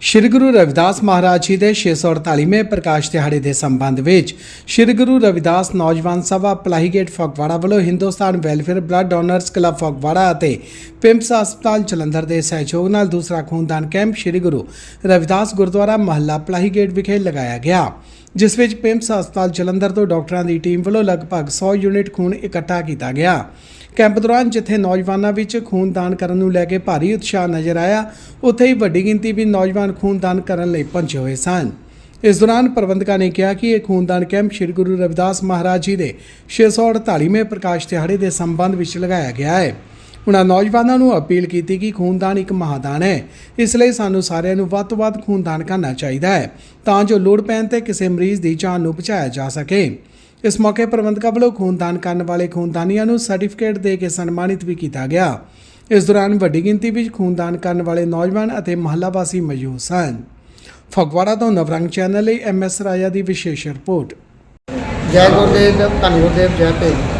ਸ਼੍ਰੀ ਗੁਰੂ ਰਵਿਦਾਸ ਮਹਾਰਾਜ ਜੀ ਦੇ 648ਵੇਂ ਪ੍ਰਕਾਸ਼ ਦਿਹਾੜੇ ਦੇ ਸੰਬੰਧ ਵਿੱਚ ਸ਼੍ਰੀ ਗੁਰੂ ਰਵਿਦਾਸ ਨੌਜਵਾਨ ਸਭਾ ਪਲਾਹੀਗੇਟ ਫਗਵਾੜਾ ਵੱਲੋਂ Hindustan welfare blood donors club Phagwara ਅਤੇ ਪਿੰਪਸ ਹਸਪਤਾਲ ਜਲੰਧਰ ਦੇ ਸਹਿਯੋਗ ਨਾਲ ਦੂਸਰਾ ਖੂਨਦਾਨ ਕੈਂਪ ਸ਼੍ਰੀ ਗੁਰੂ ਰਵਿਦਾਸ ਗੁਰਦੁਆਰਾ ਮਹੱਲਾ ਪਲਾਹੀਗੇਟ ਵਿਖੇ ਲਗਾਇਆ ਗਿਆ। ਜਿਸ ਵਿੱਚ ਪਿੰਪਸ ਹਸਪਤਾਲ ਜਲੰਧਰ ਤੋਂ ਡਾਕਟਰਾਂ ਦੀ ਟੀਮ ਵੱਲੋਂ ਲਗਭਗ 100 ਯੂਨਿਟ ਖੂਨ ਇਕੱਠਾ ਕੀਤਾ ਗਿਆ। ਕੈਂਪ ਦੌਰਾਨ ਜਿੱਥੇ ਨੌਜਵਾਨਾਂ ਵਿੱਚ ਖੂਨਦਾਨ ਕਰਨ ਨੂੰ ਲੈ ਕੇ ਭਾਰੀ ਉਤਸ਼ਾਹ ਨਜ਼ਰ ਆਇਆ, ਉੱਥੇ ਹੀ ਵੱਡੀ ਗਿਣਤੀ ਵਿੱਚ ਨੌਜਵਾਨ ਖੂਨਦਾਨ ਕਰਨ ਲਈ ਪਹੁੰਚੇ ਹੋਏ ਸਨ। ਇਸ ਦੌਰਾਨ ਪ੍ਰਬੰਧਕਾਂ ਨੇ ਕਿਹਾ ਕਿ ਇਹ ਖੂਨਦਾਨ ਕੈਂਪ ਸ੍ਰੀ ਗੁਰੂ ਰਵਿਦਾਸ ਮਹਾਰਾਜ ਜੀ ਦੇ 648ਵੇਂ ਪ੍ਰਕਾਸ਼ ਦਿਹਾੜੇ ਦੇ ਸੰਬੰਧ ਵਿੱਚ ਲਗਾਇਆ ਗਿਆ ਹੈ। ਉਹਨਾਂ ਨੌਜਵਾਨਾਂ ਨੂੰ ਅਪੀਲ ਕੀਤੀ ਕਿ ਖੂਨਦਾਨ ਇੱਕ ਮਹਾਦਾਨ ਹੈ। ਇਸ ਲਈ ਸਾਨੂੰ ਸਾਰਿਆਂ ਨੂੰ ਵੱਧ ਤੋਂ ਵੱਧ ਖੂਨਦਾਨ ਕਰਨਾ ਚਾਹੀਦਾ ਹੈ ਤਾਂ ਜੋ ਲੋੜ ਪੈਣ ਤੇ ਕਿਸੇ ਮਰੀਜ਼ ਦੀ ਜਾਨ ਨੂੰ ਬਚਾਇਆ ਜਾ ਸਕੇ। ਇਸ ਮੌਕੇ ਪ੍ਰਬੰਧਕਾਂ ਵੱਲੋਂ ਖੂਨਦਾਨ ਕਰਨ ਵਾਲੇ ਖੂਨਦਾਨੀਆਂ ਨੂੰ ਸਰਟੀਫਿਕੇਟ ਦੇ ਕੇ ਸਨਮਾਨਿਤ ਵੀ ਕੀਤਾ ਗਿਆ। ਇਸ ਦੌਰਾਨ ਵੱਡੀ ਗਿਣਤੀ ਵਿੱਚ ਖੂਨਦਾਨ ਕਰਨ ਵਾਲੇ ਨੌਜਵਾਨ ਅਤੇ ਮਹੱਲਾ ਵਾਸੀ ਮੌਜੂਦ ਸਨ। ਫਗਵਾੜਾ ਤੋਂ ਨਵਰੰਗ ਚੈਨਲ ਲਈ ਐਮਐਸ ਰਾਜਾ ਦੀ ਵਿਸ਼ੇਸ਼ ਰਿਪੋਰਟ। ਜੈ ਗੁਰਦੇਵ ਧੰਨ ਗੁਰਦੇਵ ਜੈ ਭੀਮ।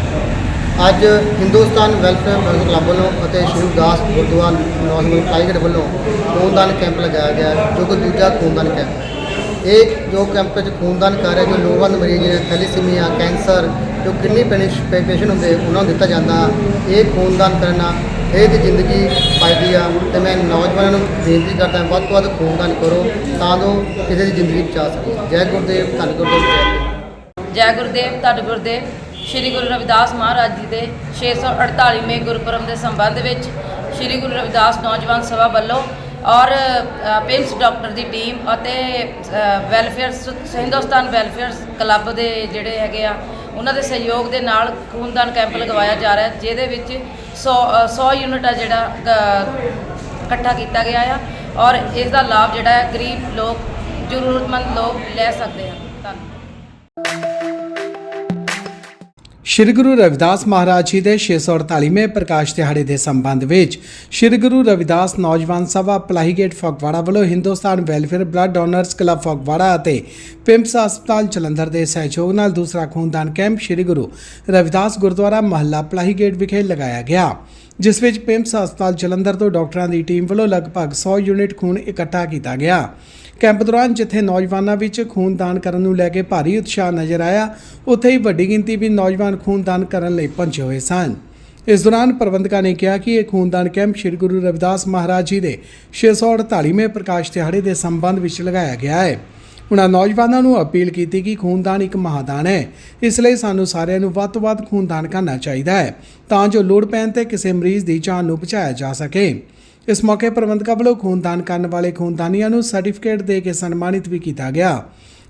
ਅੱਜ ਹਿੰਦੁਸਤਾਨ ਵੈਲਫੇਅਰ ਫਰੈਂਡ ਕਲੱਬ ਵੱਲੋਂ ਅਤੇ ਸ਼੍ਰੀ ਦਾਸ ਗੁਰਦੁਆਰਾ ਨੌਜਵਾਨ ਟਾਈਗਰ ਵੱਲੋਂ ਖੂਨਦਾਨ ਕੈਂਪ ਲਗਾਇਆ ਗਿਆ ਜੋ ਕਿ ਦੂਜਾ ਖੂਨਦਾਨ ਕੈਂਪ ਇਹ ਜੋ ਕੈਂਪ ਵਿੱਚ ਖੂਨਦਾਨ ਕਰ ਰਿਹਾ ਜੋ ਲੋੜਵੰਦ ਮਰੀਜ਼ ਨੇ, ਥੈਲੀਸੀਮੀਆ, ਕੈਂਸਰ, ਜੋ ਕਿਡਨੀ ਪੇਸ਼ੈਂਟ ਹੁੰਦੇ ਉਹਨਾਂ ਨੂੰ ਦਿੱਤਾ ਜਾਂਦਾ, ਇਹ ਖੂਨਦਾਨ ਕਰਨਾ ਇਹ ਦੀ ਜ਼ਿੰਦਗੀ ਫਾਇਦੀ ਆ ਤੇ ਮੈਂ ਨੌਜਵਾਨਾਂ ਨੂੰ ਬੇਨਤੀ ਕਰਦਾ, ਵੱਧ ਤੋਂ ਵੱਧ ਖੂਨਦਾਨ ਕਰੋ ਤਾਂ ਜੋ ਕਿਸੇ ਦੀ ਜ਼ਿੰਦਗੀ ਬਚਾ ਸਕੇ ਜੈ ਗੁਰਦੇਵ, ਧੰਨ ਗੁਰਦੇਵ। ਜੈ ਗੁਰਦੇਵ, ਧੰਨ ਗੁਰਦੇਵ। ਸ੍ਰੀ ਗੁਰੂ ਰਵਿਦਾਸ ਮਹਾਰਾਜ ਜੀ ਦੇ 648ਵੇਂ ਗੁਰਪੁਰਬ ਦੇ ਸੰਬੰਧ ਵਿੱਚ ਸ੍ਰੀ ਗੁਰੂ ਰਵਿਦਾਸ ਨੌਜਵਾਨ ਸਭਾ ਵੱਲੋਂ ਔਰ ਅ, ਡਾਕਟਰ ਦੀ ਟੀਮ ਅਤੇ ਵੈਲਫੇਅਰ ਸ- ਹਿੰਦੁਸਤਾਨ ਵੈਲਫੇਅਰ ਕਲੱਬ ਦੇ ਜਿਹੜੇ ਹੈਗੇ ਆ ਉਹਨਾਂ ਦੇ ਸਹਿਯੋਗ ਦੇ ਨਾਲ ਖੂਨਦਾਨ ਕੈਂਪ ਲਗਵਾਇਆ ਜਾ ਰਿਹਾ ਜਿਹਦੇ ਵਿੱਚ 100 ਅ, 100 ਯੂਨਿਟ ਆ ਜਿਹੜਾ ਇਕੱਠਾ ਕੀਤਾ ਗਿਆ ਆ ਔਰ ਇਸ ਦਾ ਲਾਭ ਜਿਹੜਾ ਹੈ ਗਰੀਬ ਲੋਕ ਜ਼ਰੂਰਤਮੰਦ ਲੋਕ ਲੈ ਸਕਦੇ ਹਨ ਧੰਨਵਾਦ। ਸ਼੍ਰੀ ਗੁਰੂ ਰਵਿਦਾਸ ਮਹਾਰਾਜ ਜੀ ਦੇ 648ਵੇਂ ਪ੍ਰਕਾਸ਼ ਦਿਹਾੜੇ ਦੇ ਸੰਬੰਧ ਵਿੱਚ ਸ਼੍ਰੀ ਗੁਰੂ ਰਵਿਦਾਸ ਨੌਜਵਾਨ ਸਭਾ ਪਲਾਹੀਗੇਟ ਫਗਵਾੜਾ ਵੱਲੋਂ Hindustan welfare blood donors club Phagwara ਅਤੇ ਪਿੰਪਸ ਹਸਪਤਾਲ ਜਲੰਧਰ ਦੇ ਸਹਿਯੋਗ ਨਾਲ ਦੂਸਰਾ ਖੂਨਦਾਨ ਕੈਂਪ ਸ਼੍ਰੀ ਗੁਰੂ ਰਵਿਦਾਸ ਗੁਰਦੁਆਰਾ ਮਹੱਲਾ ਪਲਾਹੀਗੇਟ ਵਿਖੇ ਲਗਾਇਆ ਗਿਆ, ਜਿਸ ਵਿੱਚ ਪਿੰਪਸ ਹਸਪਤਾਲ ਜਲੰਧਰ ਤੋਂ ਡਾਕਟਰਾਂ ਦੀ ਟੀਮ ਵੱਲੋਂ ਲਗਭਗ 100 ਯੂਨਿਟ ਖੂਨ ਇਕੱਠਾ ਕੀਤਾ ਗਿਆ। ਕੈਂਪ ਦੌਰਾਨ ਜਿੱਥੇ ਨੌਜਵਾਨਾਂ ਵਿੱਚ ਖੂਨਦਾਨ ਕਰਨ ਨੂੰ ਲੈ ਕੇ ਭਾਰੀ ਉਤਸ਼ਾਹ ਨਜ਼ਰ ਆਇਆ, ਉੱਥੇ ਹੀ ਵੱਡੀ ਗਿਣਤੀ ਵਿੱਚ ਨੌਜਵਾਨ ਖੂਨਦਾਨ ਕਰਨ ਲਈ ਪਹੁੰਚੇ ਹੋਏ ਸਨ। ਇਸ ਦੌਰਾਨ ਪ੍ਰਬੰਧਕਾਂ ਨੇ ਕਿਹਾ ਕਿ ਇਹ ਖੂਨਦਾਨ ਕੈਂਪ ਸ੍ਰੀ ਗੁਰੂ ਰਵਿਦਾਸ ਮਹਾਰਾਜ ਜੀ ਦੇ 648ਵੇਂ ਪ੍ਰਕਾਸ਼ ਦਿਹਾੜੇ ਦੇ ਸੰਬੰਧ ਵਿੱਚ ਲਗਾਇਆ ਗਿਆ ਹੈ। ਉਹਨਾਂ ਨੌਜਵਾਨਾਂ ਨੂੰ ਅਪੀਲ ਕੀਤੀ ਕਿ ਖੂਨਦਾਨ ਇੱਕ ਮਹਾਦਾਨ ਹੈ। ਇਸ ਲਈ ਸਾਨੂੰ ਸਾਰਿਆਂ ਨੂੰ ਵੱਧ ਤੋਂ ਵੱਧ ਖੂਨਦਾਨ ਕਰਨਾ ਚਾਹੀਦਾ ਹੈ, ਤਾਂ ਜੋ ਲੋੜ ਪੈਣ ਤੇ ਕਿਸੇ ਮਰੀਜ਼ ਦੀ ਜਾਨ ਨੂੰ ਬਚਾਇਆ ਜਾ ਸਕੇ। ਇਸ ਮੌਕੇ ਪ੍ਰਬੰਧਕਾਂ ਵੱਲੋਂ ਖੂਨਦਾਨ ਕਰਨ ਵਾਲੇ ਖੂਨਦਾਨੀਆਂ ਨੂੰ ਸਰਟੀਫਿਕੇਟ ਦੇ ਕੇ ਸਨਮਾਨਿਤ ਵੀ ਕੀਤਾ ਗਿਆ।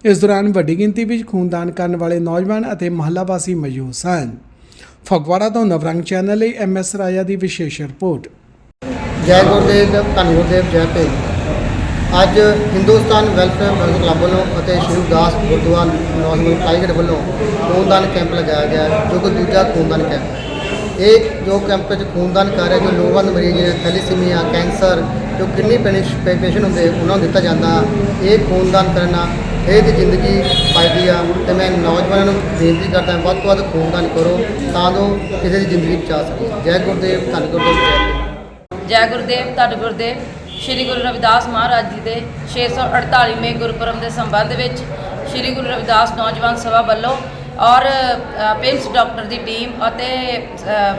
ਇਸ ਦੌਰਾਨ ਵੱਡੀ ਗਿਣਤੀ ਵਿੱਚ ਖੂਨਦਾਨ ਕਰਨ ਵਾਲੇ ਨੌਜਵਾਨ ਅਤੇ ਮਹੱਲਾ ਵਾਸੀ ਮੌਜੂਦ ਸਨ। ਫਗਵਾੜਾ ਤੋਂ ਨਵਰੰਗ ਚੈਨਲ ਲਈ ਐਮਐਸ ਰਾਜਾ ਦੀ ਵਿਸ਼ੇਸ਼ ਰਿਪੋਰਟ। ਜੈ ਗੁਰਦੇਵ ਧੰਨ ਗੁਰਦੇਵ, ਜੈ ਭੀਮ ਅੱਜ ਹਿੰਦੁਸਤਾਨ ਵੈਲਫੇਅਰ ਫਰੈਂਡ ਕਲੱਬ ਵੱਲੋਂ ਅਤੇ ਸ਼੍ਰੀ ਦਾਸ ਗੁਰਦੁਆਰਾ ਨੌਜਵਾਨ ਟਾਈਗਰ ਵੱਲੋਂ ਖੂਨਦਾਨ ਕੈਂਪ ਲਗਾਇਆ ਗਿਆ ਜੋ ਕਿ ਦੂਜਾ ਖੂਨਦਾਨ ਕੈਂਪ ਇਹ ਜੋ ਕੈਂਪ ਵਿੱਚ ਖੂਨਦਾਨ ਕਰ ਰਿਹਾ ਜੋ ਲੋੜਵੰਦ ਮਰੀਜ਼ ਨੇ ਥੈਲੀਸੀਮੀਆ ਕੈਂਸਰ ਜੋ ਕਿਡਨੀ ਪੇਸ਼ੈਂਟ ਹੁੰਦੇ, ਉਹਨਾਂ ਨੂੰ ਦਿੱਤਾ ਜਾਂਦਾ। ਇਹ ਖੂਨਦਾਨ ਕਰਨਾ ਇਹ ਦੀ ਜ਼ਿੰਦਗੀ ਫਾਇਦੀ ਆ ਤੇ ਮੈਂ ਨੌਜਵਾਨਾਂ ਨੂੰ ਬੇਨਤੀ ਕਰਦਾ ਵੱਧ ਤੋਂ ਵੱਧ ਖੂਨਦਾਨ ਕਰੋ ਤਾਂ ਜੋ ਕਿਸੇ ਦੀ ਜ਼ਿੰਦਗੀ ਬਚਾ ਸਕੇ। ਜੈ ਗੁਰਦੇਵ, ਧੰਨ ਗੁਰਦੇਵ, ਜੈ ਗੁਰਦੇਵ। ਧੰਨ ਗੁਰਦੇਵ। ਸ੍ਰੀ ਗੁਰੂ ਰਵਿਦਾਸ ਮਹਾਰਾਜ ਜੀ ਦੇ 648ਵੇਂ ਗੁਰਪੁਰਬ ਦੇ ਸੰਬੰਧ ਵਿੱਚ ਸ੍ਰੀ ਗੁਰੂ ਰਵਿਦਾਸ ਨੌਜਵਾਨ ਸਭਾ ਵੱਲੋਂ ਔਰ ਪਿੰਸ ਡਾਕਟਰ ਦੀ ਟੀਮ ਅਤੇ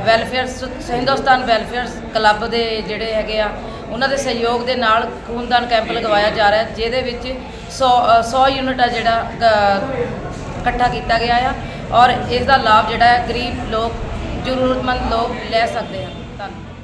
ਵੈਲਫੇਅਰ ਸ- ਹਿੰਦੁਸਤਾਨ ਵੈਲਫੇਅਰ ਕਲੱਬ ਦੇ ਜਿਹੜੇ ਹੈਗੇ ਆ ਉਹਨਾਂ ਦੇ ਸਹਿਯੋਗ ਦੇ ਨਾਲ ਖੂਨਦਾਨ ਕੈਂਪ ਲਗਵਾਇਆ ਜਾ ਰਿਹਾ ਜਿਹਦੇ ਵਿੱਚ 100 ਅ, 100 ਯੂਨਿਟ ਆ ਜਿਹੜਾ ਇਕੱਠਾ ਕੀਤਾ ਗਿਆ ਆ ਔਰ ਇਸ ਦਾ ਲਾਭ ਜਿਹੜਾ ਗਰੀਬ ਲੋਕ ਜ਼ਰੂਰਤਮੰਦ ਲੋਕ ਲੈ ਸਕਦੇ ਹਨ। ਧੰਨਵਾਦ।